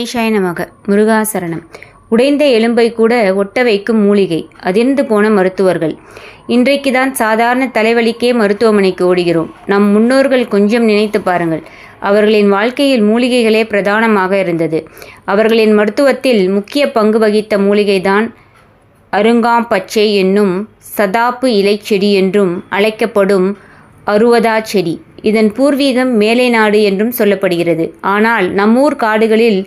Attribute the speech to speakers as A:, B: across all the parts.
A: கணேசாய நமக முருகாசரணம். உடைந்த எலும்பை கூட ஒட்ட வைக்கும் மூலிகை அதிர்ந்து போன மருத்துவர்கள். இன்றைக்கு தான் சாதாரண தலைவலிக்கே மருத்துவமனைக்கு ஓடுகிறோம். நம் முன்னோர்கள் கொஞ்சம் நினைத்து பாருங்கள். அவர்களின் வாழ்க்கையில் மூலிகைகளே பிரதானமாக இருந்தது. அவர்களின் மருத்துவத்தில் முக்கிய பங்கு வகித்த மூலிகைதான் அருங்காம்பச்சை என்னும் சதாப்பு இலைச்செடி என்றும் அழைக்கப்படும் அருவதா செடி இதன் பூர்வீகம் மேலை நாடு என்றும் சொல்லப்படுகிறது. ஆனால் நம்மூர் காடுகளில்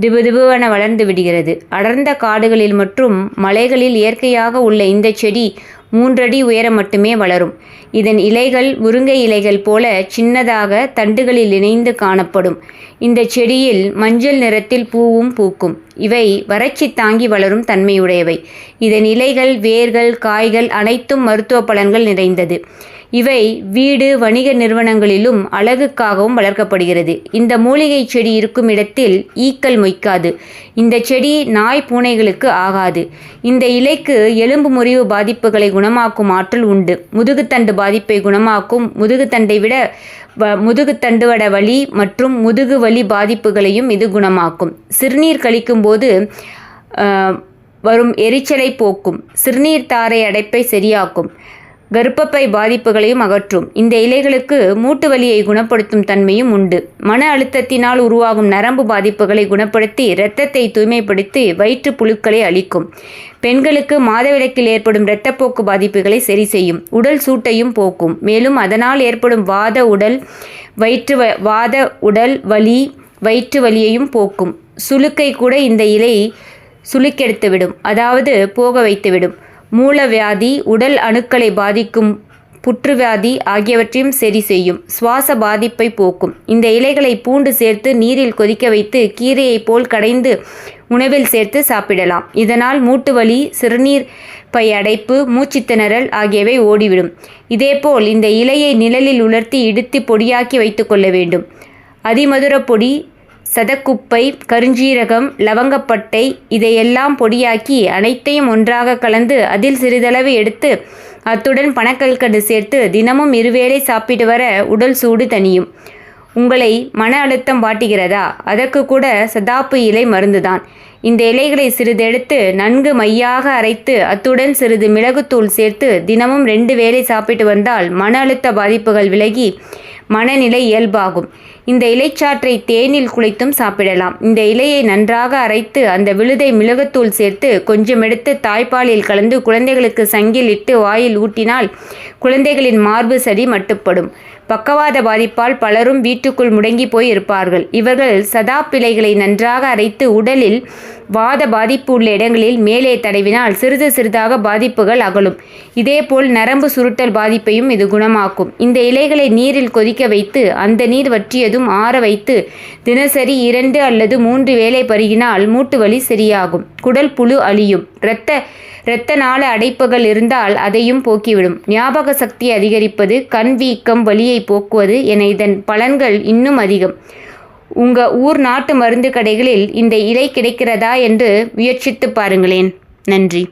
A: திபுதிபுவென வளர்ந்து விடுகிறது. அடர்ந்த காடுகளில் மற்றும் மலைகளில் இயற்கையாக உள்ள இந்த செடி மூன்றடி உயரம் மட்டுமே வளரும். இதன் இலைகள் முருங்கை இலைகள் போல சின்னதாக தண்டுகளில் இணைந்து காணப்படும். இந்த செடியில் மஞ்சள் நிறத்தில் பூவும் பூக்கும். இவை வறட்சி தாங்கி வளரும் தன்மையுடையவை. இதன் இலைகள் வேர்கள் காய்கள் அனைத்தும் மருத்துவ பலன்கள் நிறைந்தது. இவை வீடு வணிக நிறுவனங்களிலும் அழகுக்காகவும் வளர்க்கப்படுகிறது. இந்த மூலிகை செடி இருக்கும் இடத்தில் ஈக்கள் மொய்க்காது. இந்த செடி நாய் பூனைகளுக்கு ஆகாது. இந்த இலைக்கு எலும்பு முறிவு பாதிப்புகளை குணமாக்கும் ஆற்றல் உண்டு. முதுகுத்தண்டு பாதிப்பை குணமாக்கும் முதுகுத்தண்டை விட வ முதுகுத்தண்டுவட வலி மற்றும் முதுகு வலி பாதிப்புகளையும் இது குணமாக்கும். சிறுநீர் கழிக்கும்போது வரும் எரிச்சலை போக்கும். சிறுநீர் தாரை அடைப்பை சரியாக்கும். கர்ப்பப்பை பாதிப்புகளையும் அகற்றும். இந்த இலைகளுக்கு மூட்டு வலியை குணப்படுத்தும் தன்மையும் உண்டு. மன அழுத்தத்தினால் உருவாகும் நரம்பு பாதிப்புகளை குணப்படுத்தி இரத்தத்தை தூய்மைப்படுத்தி வயிற்று புழுக்களை அளிக்கும் பெண்களுக்கு மாதவிலக்கில் ஏற்படும் இரத்தப்போக்கு பாதிப்புகளை சரி செய்யும். உடல் சூட்டையும் போக்கும். மேலும் அதனால் ஏற்படும் வாத உடல் வயிற்று வாத உடல் வலி வயிற்று வலியையும் போக்கும். சுளுக்கை கூட இந்த இலை சுளுக்கெடுத்துவிடும். அதாவது போக வைத்துவிடும். மூலவியாதி உடல் அணுக்களை பாதிக்கும் புற்றுவியாதி ஆகியவற்றையும் சரி செய்யும். சுவாச பாதிப்பை போக்கும். இந்த இலைகளை பூண்டு சேர்த்து நீரில் கொதிக்க வைத்து கீரையைப் போல் கடைந்து உணவில் சேர்த்து சாப்பிடலாம். இதனால் மூட்டு வலி சிறுநீர் பை அடைப்பு மூச்சுத்திணறல் ஆகியவை ஓடிவிடும். இதேபோல் இந்த இலையை நிழலில் உலர்த்தி இடித்து பொடியாக்கி வைத்து கொள்ள வேண்டும். அதிமதுர பொடி சதக்குப்பை கருஞ்சீரகம் லவங்கப்பட்டை இதையெல்லாம் பொடியாக்கி அனைத்தையும் ஒன்றாக கலந்து அதில் சிறிதளவு எடுத்து அத்துடன் பனக்கல்கண்டு சேர்த்து தினமும் இருவேளை சாப்பிட்டு வர உடல் சூடு தனியும் உங்களை மன அழுத்தம் வாட்டுகிறதா? அதற்கு கூட சதாப்பு இலை மருந்துதான். இந்த இலைகளை சிறிதெடுத்து நன்கு மையாக அரைத்து அத்துடன் சிறிது மிளகுத்தூள் சேர்த்து தினமும் ரெண்டு வேளை சாப்பிட்டு வந்தால் மன அழுத்த பாதிப்புகள் விலகி மனநிலை இயல்பாகும். இந்த இலைச்சாற்றை தேனில் குழைத்தும் சாப்பிடலாம். இந்த இலையை நன்றாக அரைத்து அந்த விழுதை மிளகுத்தூள் சேர்த்து கொஞ்சம் எடுத்து தாய்ப்பாலில் கலந்து குழந்தைகளுக்கு சங்கில் இட்டு வாயில் ஊட்டினால் குழந்தைகளின் மார்பு சரி மட்டுப்படும். பக்கவாத பாதிப்பால் பலரும் வீட்டுக்குள் முடங்கி போய் இருப்பார்கள். இவர்கள் சதா பிழைகளை நன்றாக அரைத்து உடலில் வாத பாதிப்பு உள்ள இடங்களில் மேலே தடவினால் சிறிது சிறிதாக பாதிப்புகள் அகலும். இதேபோல் நரம்பு சுருட்டல் பாதிப்பையும் இது குணமாக்கும். இந்த இலைகளை நீரில் கொதிக்க வைத்து அந்த நீர் வற்றியதும் ஆற வைத்து தினசரி இரண்டு அல்லது மூன்று வேலை பருகினால் மூட்டு வலி சரியாகும். குடல் புழு அழியும். இரத்த இரத்த நாள அடைப்புகள் இருந்தால் அதையும் போக்கிவிடும். ஞாபக சக்தி அதிகரிப்பது கண் வீக்கம் வலியை போக்குவது என இதன் பலன்கள் இன்னும் அதிகம். உங்கள் ஊர் நாட்டு மருந்து கடைகளில் இந்த இலை கிடைக்கிறதா என்று முயற்சித்து பாருங்களேன். நன்றி.